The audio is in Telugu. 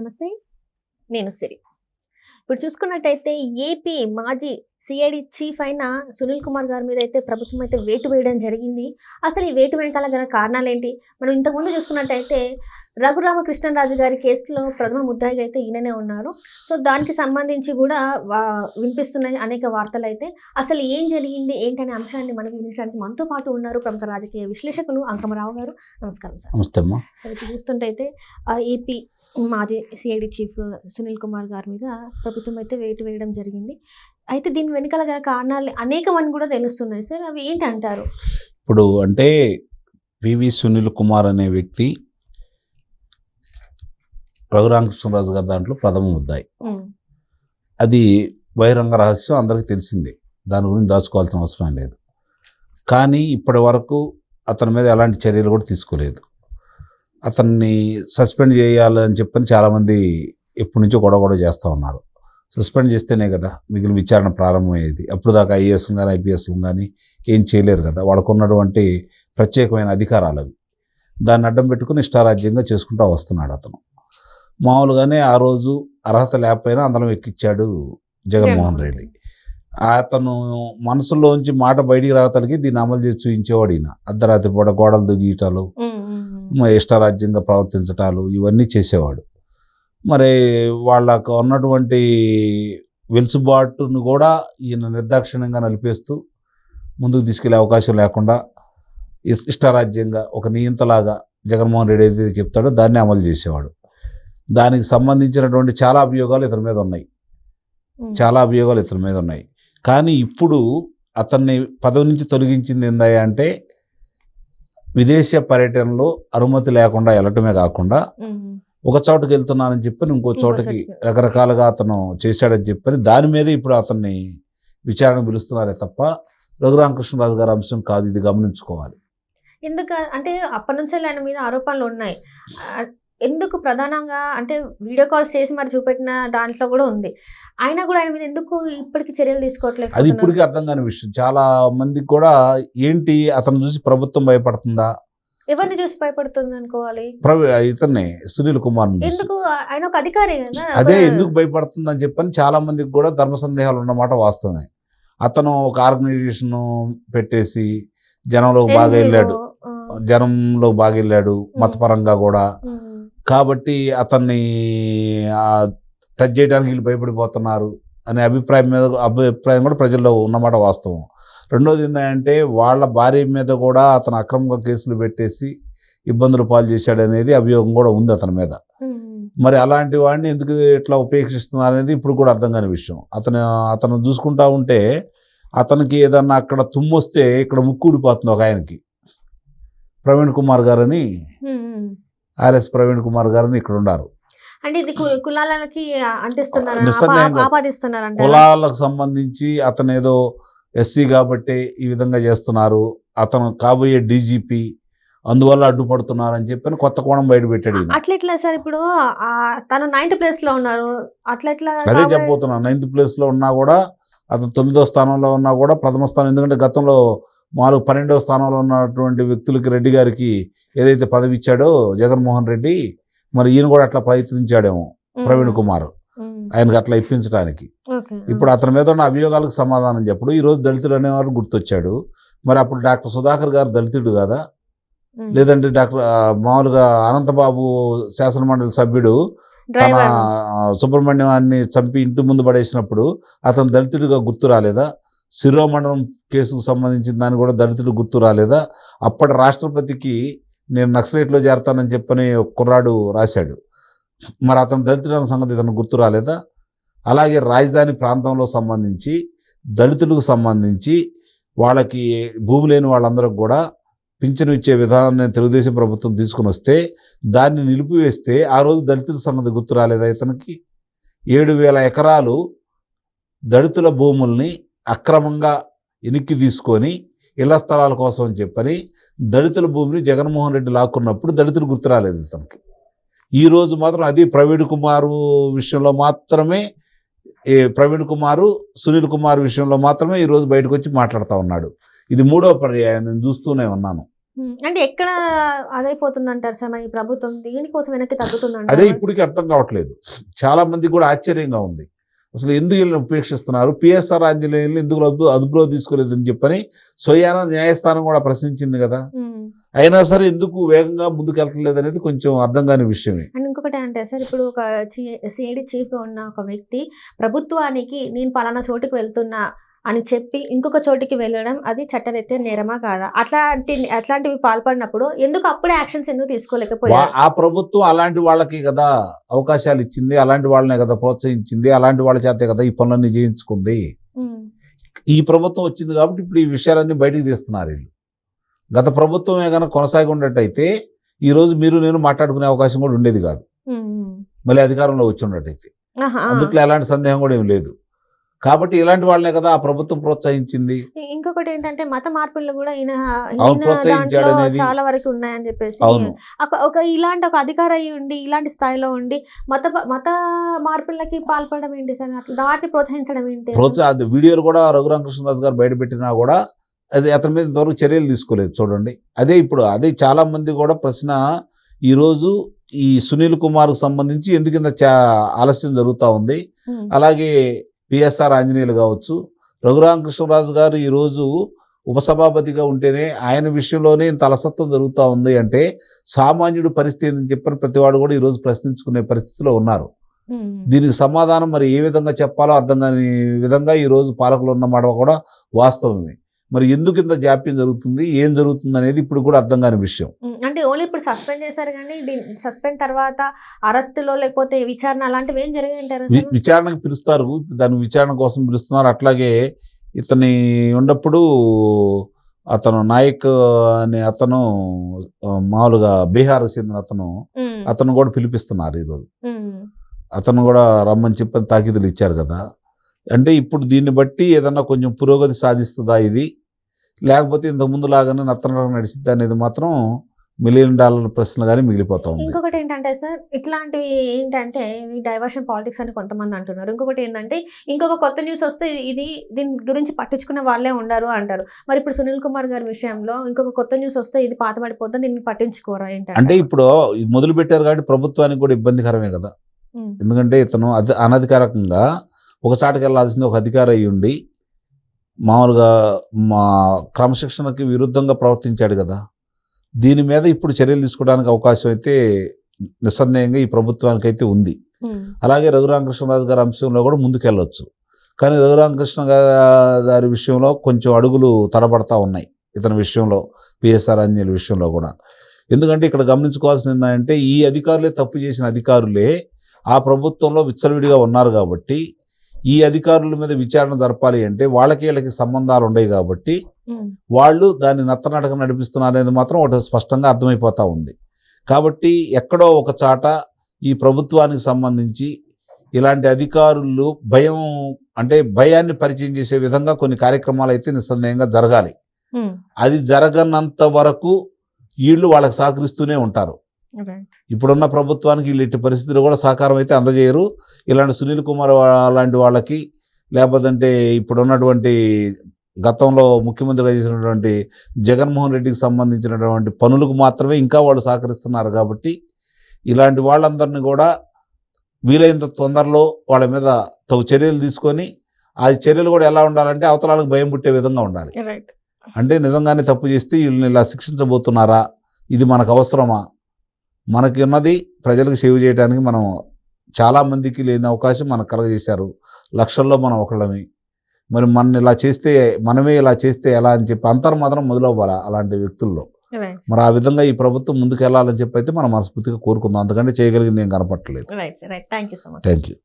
నమస్తే. నేను సిరి. ఇప్పుడు చూసుకున్నట్టయితే ఏపీ మాజీ సిఐడి చీఫ్ అయిన సునీల్ కుమార్ గారి మీద అయితే ప్రభుత్వం అయితే వేటు వేయడం జరిగింది. అసలు ఈ వేటు వెనకాల గల కారణాలు ఏంటి మనం ఇంతకుముందు చూసుకున్నట్టయితే రఘురామకృష్ణరాజు గారి కేసులో ప్రథమ ముద్దాయిగా అయితే ఈయననే ఉన్నారు. సో దానికి సంబంధించి కూడా వా- వినిపిస్తున్నాయి అనేక వార్తలు అయితే. అసలు ఏం జరిగింది? ఏంటనే అంశాన్ని మనకి వినిపించడానికి మనతో పాటు ఉన్నారు ప్రముఖ రాజకీయ విశ్లేషకులు అంకమరావు గారు. నమస్కారం సార్. నమస్తే అమ్మా. సరే ఇప్పుడు చూస్తుంటే అయితే ఏపీ మాజీ సిఐడి చీఫ్ సునీల్ కుమార్ గారి మీద ప్రభుత్వం అయితే వేటు వేయడం జరిగింది. అయితే దీని వెనకాల గల కారణాలు అనేకమని కూడా తెలుస్తున్నాయి సార్. అవి ఏంటి అంటారు ఇప్పుడు అంటే పివి సునీల్ కుమార్ అనే వ్యక్తి రఘురామకృష్ణరాజు గారి దాంట్లో ప్రథమ ముద్దాయి. అది బహిరంగ రహస్యం అందరికీ తెలిసిందే. దాని గురించి దాచుకోవాల్సిన అవసరం లేదు. కానీ ఇప్పటి వరకు అతని మీద ఎలాంటి చర్యలు కూడా తీసుకోలేదు. అతన్ని సస్పెండ్ చేయాలని చెప్పని చాలామంది ఎప్పటి నుంచో గొడవ గొడవ చేస్తూ ఉన్నారు. సస్పెండ్ చేస్తేనే కదా మిగిలిన విచారణ ప్రారంభమయ్యేది. అప్పుడు దాకా ఐఏఎస్ కానీ ఐపీఎస్ కానీ ఏం చేయలేరు కదా. వాళ్ళకు ఉన్నటువంటి ప్రత్యేకమైన అధికారాలు అవి. దాన్ని అడ్డం పెట్టుకుని ఇష్టారాజ్యంగా చేసుకుంటూ వస్తున్నాడు అతను. మామూలుగానే ఆ రోజు అర్హత లేకపోయినా అందరం ఎక్కిచ్చాడు జగన్మోహన్ రెడ్డి. అతను మనసులోంచి మాట బయటికి రావటానికి దీన్ని అమలు చేసి చూపించేవాడు ఈయన. అర్ధరాత్రి పూట గోడలు దుగీయటాలు. ఇష్టారాజ్యంగా ప్రవర్తించటాలు ఇవన్నీ చేసేవాడు. మరి వాళ్ళకు ఉన్నటువంటి వెలుసుబాటును కూడా ఈయన నిర్దాక్షిణ్యంగా నలిపేస్తూ ముందుకు తీసుకెళ్ళే అవకాశం లేకుండా ఇష్టారాజ్యంగా ఒక నియంతలాగా జగన్మోహన్ రెడ్డి ఏదైతే చెప్తాడో దాన్ని అమలు చేసేవాడు. దానికి సంబంధించినటువంటి చాలా అభియోగాలు ఇతని మీద ఉన్నాయి. చాలా అభియోగాలు ఇతని మీద ఉన్నాయి. కానీ ఇప్పుడు అతన్ని పదవి నుంచి తొలగించింది ఏందయ్యా అంటే విదేశీ పర్యటనలో అనుమతి లేకుండా వెళ్ళటమే కాకుండా ఒక చోటుకి వెళ్తున్నానని చెప్పని ఇంకో చోటకి. రకరకాలుగా అతను చేశాడని చెప్పని దాని మీద ఇప్పుడు అతన్ని విచారణ పిలుస్తున్నారే తప్ప రఘురామకృష్ణరాజు గారి అంశం కాదు. ఇది గమనించుకోవాలి. ఎందుకు అంటే అప్పటి నుంచే ఆయన మీద ఆరోపణలు ఉన్నాయి. ఎందుకు ప్రధానంగా అంటే వీడియో కాల్స్ చేసి మరి చూపెట్టిన దాంట్లో కూడా ఉంది. అయినా కూడా ఆయన మీద ఎందుకు ఇప్పటికి చర్యలు తీసుకోవట్లేదు అది ఇప్పటికీ అర్థం కాని విషయం. చాలా మందికి కూడా ఏంటి అతను చూసి ప్రభుత్వం భయపడుతుందా? ఎవరిని చూసి భయపడుతుంది అనుకోవాలి? ఇతన్ని సునీల్ కుమార్ ఎందుకు? ఆయన ఒక అధికారి కదా. అదే ఎందుకు భయపడుతుందని చెప్పని చాలా మందికి కూడా ధర్మ సందేహాలు ఉన్నమాట వాస్తవమే. అతను ఒక ఆర్గనైజేషన్ పెట్టేసి జనంలో బాగా వెళ్ళాడు. జనంలో బాగా వెళ్ళాడు మతపరంగా కూడా. కాబట్టి అతన్ని టచ్ చేయడానికి వీళ్ళు భయపడిపోతున్నారు అనే అభిప్రాయం మీద అభిప్రాయం కూడా ప్రజల్లో ఉన్నమాట వాస్తవం. రెండోది ఏంటంటే వాళ్ళ భార్య మీద కూడా అతను అక్రమంగా కేసులు పెట్టేసి ఇబ్బందులు పాలు చేశాడు అనేది అభియోగం కూడా ఉంది అతని మీద. మరి అలాంటి వాడిని ఎందుకు ఇట్లా ఉపేక్షిస్తున్నారు అనేది ఇప్పుడు కూడా అర్థం కాని విషయం. అతను అతను చూసుకుంటా ఉంటే అతనికి ఏదన్నా అక్కడ తుమ్మొస్తే ఇక్కడ ముక్కు ఊడిపోతుంది ఒక ఆయనకి. ప్రవీణ్ కుమార్ గారని. ఆర్ఎస్ ప్రవీణ్ కుమార్ గారని ఇక్కడ ఉన్నారు అంటే ఇది కు- కులాలకి అంటిస్తున్నారు సంబంధించి అతను ఏదో ఎస్సీ కాబట్టి ఈ విధంగా చేస్తున్నారు. అతను కాబోయే డీజీపీ అందువల్ల అడ్డుపడుతున్నారు అని చెప్పని కొత్త కోణం బయట పెట్టాడు ఈయన. అట్లా ఎట్లా సార్ ఇప్పుడు? తను నైన్త్ ప్లేస్లో ఉన్నారు. అట్లా ఎట్లా అదే చెప్పబోతున్నాను నైన్త్ ప్లేస్లో ఉన్నా కూడా అతను తొమ్మిదో స్థానంలో ఉన్నా కూడా ప్రథమ స్థానం ఎందుకంటే గతంలో మామూలు పన్నెండవ స్థానంలో ఉన్నటువంటి వ్యక్తులకి రెడ్డి గారికి ఏదైతే పదవి ఇచ్చాడో జగన్మోహన్ రెడ్డి మరి ఈయన కూడా అట్లా ప్రయత్నించాడేమో ప్రవీణ్ కుమార్. ఆయనకి అట్లా ఇప్పించడానికి. ఇప్పుడు అతని మీద ఉన్న అభియోగాలకు సమాధానం చెప్పుడు. ఈ రోజు దళితులు అనేవారు గుర్తొచ్చాడు. మరి అప్పుడు డాక్టర్ సుధాకర్ గారు దళితుడు కదా. లేదంటే డాక్టర్ మామూలుగా అనంతబాబు శాసనమండలి సభ్యుడు తన సుబ్రహ్మణ్యాన్ని చంపి ఇంటి ముందు పడేసినప్పుడు అతను దళితుడిగా గుర్తు రాలేదా? శిరోమండలం కేసుకు సంబంధించిన దాన్ని కూడా దళితులు గుర్తు రాలేదా? అప్పటి రాష్ట్రపతికి నేను నక్సలైట్లో చేరతానని చెప్పని కుర్రాడు రాశాడు. మరి అతను దళితుల సంగతి ఇతను గుర్తు రాలేదా? అలాగే రాజధాని ప్రాంతంలో సంబంధించి దళితులకు సంబంధించి వాళ్ళకి భూమి లేని వాళ్ళందరికి కూడా పింఛను ఇచ్చే విధానాన్ని తెలుగుదేశం ప్రభుత్వం తీసుకుని వస్తే దాన్ని నిలిపివేస్తే ఆ రోజు దళితుల సంగతి గుర్తు రాలేదా ఇతనికి? ఏడు వేల ఎకరాలు దళితుల భూముల్ని అక్రమంగా వెనక్కి తీసుకొని ఇళ్ళ స్థలాల కోసం అని చెప్పని దళితుల భూమిని జగన్మోహన్ రెడ్డి లాక్కున్నప్పుడు దళితులు గుర్తు రాలేదు ఇతనికి. ఈ రోజు మాత్రం అది ప్రవీణ్ కుమార్ విషయంలో మాత్రమే ఏ ప్రవీణ్ కుమారు సునీల్ కుమార్ విషయంలో మాత్రమే ఈ రోజు బయటకు వచ్చి మాట్లాడుతూ ఉన్నాడు. ఇది మూడో పర్యాయం నేను చూస్తూనే ఉన్నాను. అంటే ఎక్కడ అదైపోతుంది అంటారు సార్ మరి ఈ ప్రభుత్వం? దీనికోసం వెనక్కి అదే తగ్గుతుందంటారు ఇప్పటికీ అర్థం కావట్లేదు. చాలా మందికి కూడా ఆశ్చర్యంగా ఉంది. అసలు ఎందుకు వీళ్ళని ఉపేక్షిస్తున్నారు? పిఎస్ఆర్ ఆంజనేయులు ఎందుకు అదుపు అదుపులో తీసుకోలేదని చెప్పని స్వయాన న్యాయస్థానం కూడా ప్రశ్నించింది కదా. అయినా సరే ఎందుకు వేగంగా ముందుకు వెళ్తలేదు అనేది కొంచెం అర్థం కాని విషయమే. అండ్ ఇంకొకటి అంటే సార్ ఇప్పుడు ఒక సిఐడి చీఫ్గా ఉన్న ఒక వ్యక్తి ప్రభుత్వానికి నేను పలానా చోటుకి వెళ్తున్నా అని చెప్పి ఇంకొక చోటికి వెళ్ళడం అది చట్టరీత్యా నేరమా కాదా? అట్లాంటి అట్లాంటివి పాల్పడినప్పుడు ఎందుకు అప్పుడే యాక్షన్స్ ఎందుకు తీసుకోలేకపోయారు? ఆ ప్రభుత్వం అలాంటి వాళ్ళకి కదా అవకాశాలు ఇచ్చింది అలాంటి వాళ్ళనే కదా ప్రోత్సహించింది అలాంటి వాళ్ళ చేతే కదా ఈ పనులన్నీ చేయించుకుంది. ఈ ప్రభుత్వం వచ్చింది కాబట్టి ఇప్పుడు ఈ విషయాలన్నీ బయటికి తీస్తున్నారు వీళ్ళు. గత ప్రభుత్వమే కనుక కొనసాగి ఉన్నట్టయితే ఈ రోజు మీరు నేను మాట్లాడుకునే అవకాశం కూడా ఉండేది కాదు. మళ్ళీ అధికారంలో వచ్చి ఉన్నట్టయితే. అందుట్లో ఎలాంటి సందేహం కూడా ఏం లేదు. కాబట్టి ఇలాంటి వాళ్ళనే కదా ఆ ప్రభుత్వం ప్రోత్సహించింది. ఇంకొకటి ఏంటంటే మత మార్పులు కూడా ఈయన. చాలా వరకు ఉన్నాయని చెప్పేసి ఒక- ఇలాంటి ఒక అధికారి ఉండి ఇలాంటి స్థాయిలో ఉండి మత మత మార్పులకి పాల్పడడం ఏంటి సార్? అట్లా వాటిని ప్రోత్సహించడం ఏంటి? ప్రోత్సాహ వీడియోలు కూడా రఘురామకృష్ణరాజు గారు బయటపెట్టినా కూడా అది అతని మీద ఇంతవరకు చర్యలు తీసుకోలేదు చూడండి. అదే ఇప్పుడు అదే చాలా మంది కూడా ప్రశ్న ఈరోజు ఈ సునీల్ కుమార్కు సంబంధించి ఎందుకు ఇంత చా ఆలస్యం జరుగుతూ ఉంది. అలాగే పిఎస్ఆర్ ఆంజనేయులు కావచ్చు. రఘురామకృష్ణరాజు గారు ఈరోజు ఉపసభాపతిగా ఉంటేనే ఆయన విషయంలోనే ఇంత అలసత్వం జరుగుతూ ఉంది అంటే సామాన్యుడి పరిస్థితి ఏందని చెప్పని ప్రతివాడు కూడా ఈరోజు ప్రశ్నించుకునే పరిస్థితిలో ఉన్నారు. దీనికి సమాధానం మరి ఏ విధంగా చెప్పాలో అర్థం కాని విధంగా ఈరోజు పాలకులు ఉన్నమాట కూడా వాస్తవమే. మరి ఎందుకు ఇంత జాప్యం జరుగుతుంది? ఏం జరుగుతుంది అనేది ఇప్పుడు కూడా అర్థం కాని విషయం. అంటే ఓన్లీ ఇప్పుడు సస్పెండ్ చేశారు కానీ సస్పెండ్ తర్వాత అరెస్టులో లేకపోతే విచారణ అలాంటివి ఏం జరిగాయంటారు విచారణకు పిలుస్తారు. దాని విచారణ కోసం పిలుస్తున్నారు. అట్లాగే ఇతని ఉన్నప్పుడు అతను నాయక్ అనే అతను మామూలుగా బీహార్కి చెందిన అతను అతను కూడా పిలిపిస్తున్నారు ఈరోజు. అతను కూడా రమ్మని చెప్పని తాకీదులు ఇచ్చారు కదా. అంటే ఇప్పుడు దీన్ని బట్టి ఏదన్నా కొంచెం పురోగతి సాధిస్తుందా ఇది? లేకపోతే ఇంతకు ముందు లాగానే నత్తన నడిచిద్దా అనేది మాత్రం మిలియన్ డాలర్ ప్రశ్నగానే మిగిలిపోతా ఉంది. ఇంకొకటి ఏంటంటే సార్ ఇట్లాంటివి ఏంటంటే ఈ డైవర్షన్ పాలిటిక్స్ అని కొంతమంది అంటున్నారు. ఇంకొకటి ఏంటంటే ఇంకొక కొత్త న్యూస్ వస్తే ఇది దీని గురించి పట్టించుకునే వాళ్ళే ఉండరు అంటారు. మరి ఇప్పుడు సునీల్ కుమార్ గారి విషయంలో ఇంకొక కొత్త న్యూస్ వస్తే ఇది పాత పడిపోతుంది దీన్ని పట్టించుకోరా ఏంటంటే? అంటే ఇప్పుడు ఇది మొదలు పెట్టారు కాబట్టి ప్రభుత్వానికి కూడా ఇబ్బందికరమే కదా. ఎందుకంటే ఇతను అధ అనధికారికంగా ఒక చాటుకి వెళ్ళాల్సింది ఒక అధికారి ఉండి మామూలుగా మా క్రమశిక్షణకి విరుద్ధంగా ప్రవర్తించాడు కదా. దీని మీద ఇప్పుడు చర్యలు తీసుకోవడానికి అవకాశం అయితే నిస్సందేహంగా ఈ ప్రభుత్వానికి అయితే ఉంది అలాగే రఘురామకృష్ణరాజు గారి అంశంలో కూడా ముందుకెళ్ళొచ్చు. కానీ రఘురామకృష్ణ గారి విషయంలో కొంచెం అడుగులు తడబడతా ఉన్నాయి ఇతని విషయంలో పిఎస్ఆర్ అంజలి విషయంలో కూడా. ఎందుకంటే ఇక్కడ గమనించుకోవాల్సింది ఏంటంటే ఈ అధికారులే తప్పు చేసిన అధికారులే ఆ ప్రభుత్వంలో విచ్చలవిడిగా ఉన్నారు కాబట్టి ఈ అధికారుల మీద విచారణ జరపాలి అంటే వాళ్ళకి వీళ్ళకి సంబంధాలు ఉన్నాయి కాబట్టి వాళ్ళు దాన్ని నత్తనడక నడిపిస్తున్నారు అనేది మాత్రం ఒకటి స్పష్టంగా అర్థమైపోతా ఉంది. కాబట్టి ఎక్కడో ఒక చాట ఈ ప్రభుత్వానికి సంబంధించి ఇలాంటి అధికారులు భయం అంటే భయాన్ని పరిచయం చేసే విధంగా కొన్ని కార్యక్రమాలు అయితే నిస్సందేహంగా జరగాలి. అది జరగనంత వరకు వీళ్ళు వాళ్ళకి సహకరిస్తూనే ఉంటారు. ఇప్పుడున్న ప్రభుత్వానికి వీళ్ళు ఎట్టి పరిస్థితులు కూడా సహకారం అయితే అందజేయరు. ఇలాంటి సునీల్ కుమార్ లాంటి వాళ్ళకి లేకపోతే ఇప్పుడున్నటువంటి గతంలో ముఖ్యమంత్రిగా చేసినటువంటి జగన్మోహన్ రెడ్డికి సంబంధించినటువంటి పనులకు మాత్రమే ఇంకా వాళ్ళు సహకరిస్తున్నారు కాబట్టి ఇలాంటి వాళ్ళందరినీ కూడా వీలైనంత తొందరలో వాళ్ళ మీద తగు చర్యలు తీసుకొని ఆ చర్యలు కూడా ఎలా ఉండాలంటే అవతలాలకు భయం పుట్టే విధంగా ఉండాలి. రైట్ అంటే నిజంగానే తప్పు చేస్తే వీళ్ళని ఇలా శిక్షించబోతున్నారా? ఇది మనకు అవసరమా? మనకి ఉన్నది ప్రజలకు సేవ చేయడానికి మనం చాలా మందికి లేని అవకాశం మనకు కలగజేశారు. లక్షల్లో మనం ఒకళ్ళమే. మరి మన ఇలా చేస్తే మనమే ఇలా చేస్తే ఎలా అని చెప్పి అంతర్మాత్రం మొదలవ్వాలి అలాంటి వ్యక్తుల్లో. మరి ఆ విధంగా ఈ ప్రభుత్వం ముందుకు వెళ్ళాలని చెప్పి అయితే మనం మనస్ఫూర్తిగా కోరుకుందాం. అంతకంటే చేయగలిగింది ఏం కనపట్టలేదు థ్యాంక్ యూ